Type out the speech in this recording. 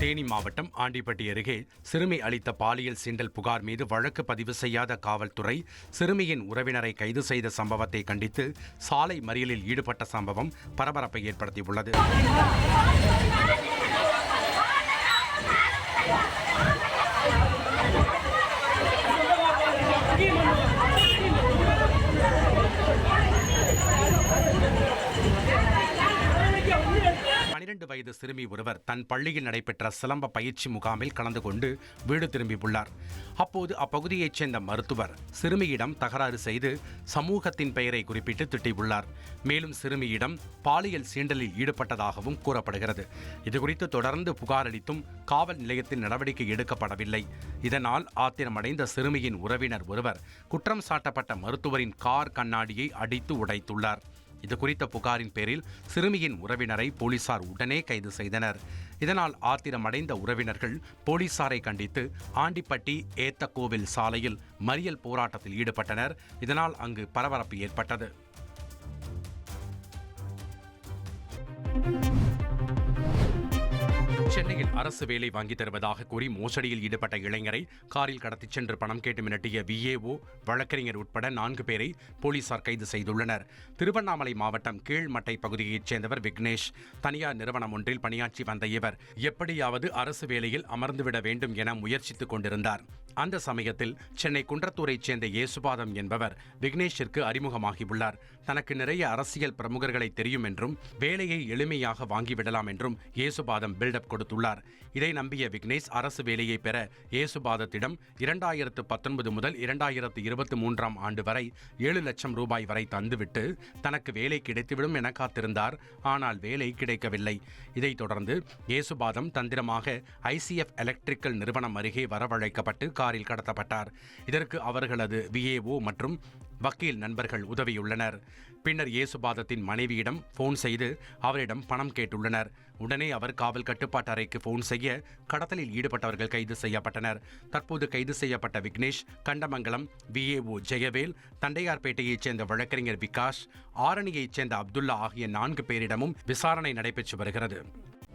தேனி மாவட்டம் ஆண்டிப்பட்டி அருகே சிறுமி அளித்த பாலியல் சீண்டல் புகார் மீது வழக்கு பதிவு செய்யாத காவல்துறை சிறுமியின் உறவினரை கைது செய்த சம்பவத்தை கண்டித்து சாலை மறியலில் ஈடுபட்ட சம்பவம் பரபரப்பை ஏற்படுத்தியுள்ளது. பனிரெண்டு வயது சிறுமி ஒருவர் தன் பள்ளியில் நடைபெற்ற சிலம்ப பயிற்சி முகாமில் கலந்து கொண்டு வீடு திரும்பியுள்ளார். அப்போது அப்பகுதியைச் சேர்ந்த மருத்துவர் சிறுமியிடம் தகராறு செய்து சமூகத்தின் பெயரை குறிப்பிட்டு திட்டியுள்ளார். மேலும் சிறுமியிடம் பாலியல் சீண்டலில் ஈடுபட்டதாகவும் கூறப்படுகிறது. இதுகுறித்து தொடர்ந்து புகார் அளித்தும் காவல் நிலையத்தில் நடவடிக்கை எடுக்கப்படவில்லை. இதனால் ஆத்திரமடைந்த சிறுமியின் உறவினர் ஒருவர் குற்றம் சாட்டப்பட்ட மருத்துவரின் கார் கண்ணாடியை அடித்து உடைத்துள்ளார். இது குறித்த புகாரின் பேரில் சிறுமியின் உறவினரை போலீசார் உடனே கைது செய்தனர். இதனால் ஆத்திரமடைந்த உறவினர்கள் போலீசாரை கண்டித்து ஆண்டிப்பட்டி ஏத்தக்கோவில் சாலையில் மறியல் போராட்டத்தில் ஈடுபட்டனர். இதனால் அங்கு பரபரப்பு ஏற்பட்டது. சென்னையில் அரசு வேலை வாங்கி தருவதாக கூறி மோசடியில் ஈடுபட்ட இளைஞரை காரில் கடத்திச் சென்று பணம் கேட்டு மிரட்டிய விஏஓ வழக்கறிஞர் உட்பட நான்கு பேரை போலீசார் கைது செய்துள்ளனர். திருவண்ணாமலை மாவட்டம் கீழ்மட்டை பகுதியைச் சேர்ந்தவர் விக்னேஷ். தனியார் நிறுவனம் ஒன்றில் பணியாற்றி வந்த இவர் எப்படியாவது அரசு வேலையில் அமர்ந்துவிட வேண்டும் என முயற்சித்துக் கொண்டிருந்தார். அந்த சமயத்தில் சென்னை குன்றத்தூரைச் சேர்ந்த இயேசுபாதம் என்பவர் விக்னேஷிற்கு அறிமுகமாகியுள்ளார். தனக்கு நிறைய அரசியல் பிரமுகர்களை தெரியும் என்றும் வேலையை எளிமையாக வாங்கிவிடலாம் என்றும் இயேசுபாதம் பில்டப் கொடுத்துள்ளார். இதை நம்பிய விக்னேஷ் அரசு வேலையை பெற இயேசுபாதத்திடம் இரண்டாயிரத்து பத்தொன்பது முதல் இரண்டாயிரத்து இருபத்தி மூன்றாம் ஆண்டு வரை ஏழு லட்சம் ரூபாய் வரை தந்துவிட்டு தனக்கு வேலை கிடைத்துவிடும் என காத்திருந்தார். ஆனால் வேலை கிடைக்கவில்லை. இதைத் தொடர்ந்து இயேசுபாதம் தந்திரமாக ஐசிஎஃப் எலக்ட்ரிக்கல் நிறுவனம் அருகே வரவழைக்கப்பட்டு காரில் கடத்தப்பட்டார். இதற்கு அவர்களது விஏஓ மற்றும் வக்கீல் நண்பர்கள் உதவியுள்ளனர். பின்னர் இயேசுபாதத்தின் மனைவியிடம் போன் செய்து அவரிடம் பணம் கேட்டுள்ளனர். உடனே அவர் காவல் கட்டுப்பாட்டு அறைக்கு போன் செய்ய கடத்தலில் ஈடுபட்டவர்கள் கைது செய்யப்பட்டனர். தற்போது கைது செய்யப்பட்ட விக்னேஷ் கண்டமங்கலம் விஏஓ ஜெயவேல் தண்டையார்பேட்டையைச் சேர்ந்த வழக்கறிஞர் விகாஷ் ஆரணியைச் சேர்ந்த அப்துல்லா ஆகிய நான்கு பேரிடமும் விசாரணை நடைபெற்று வருகிறது.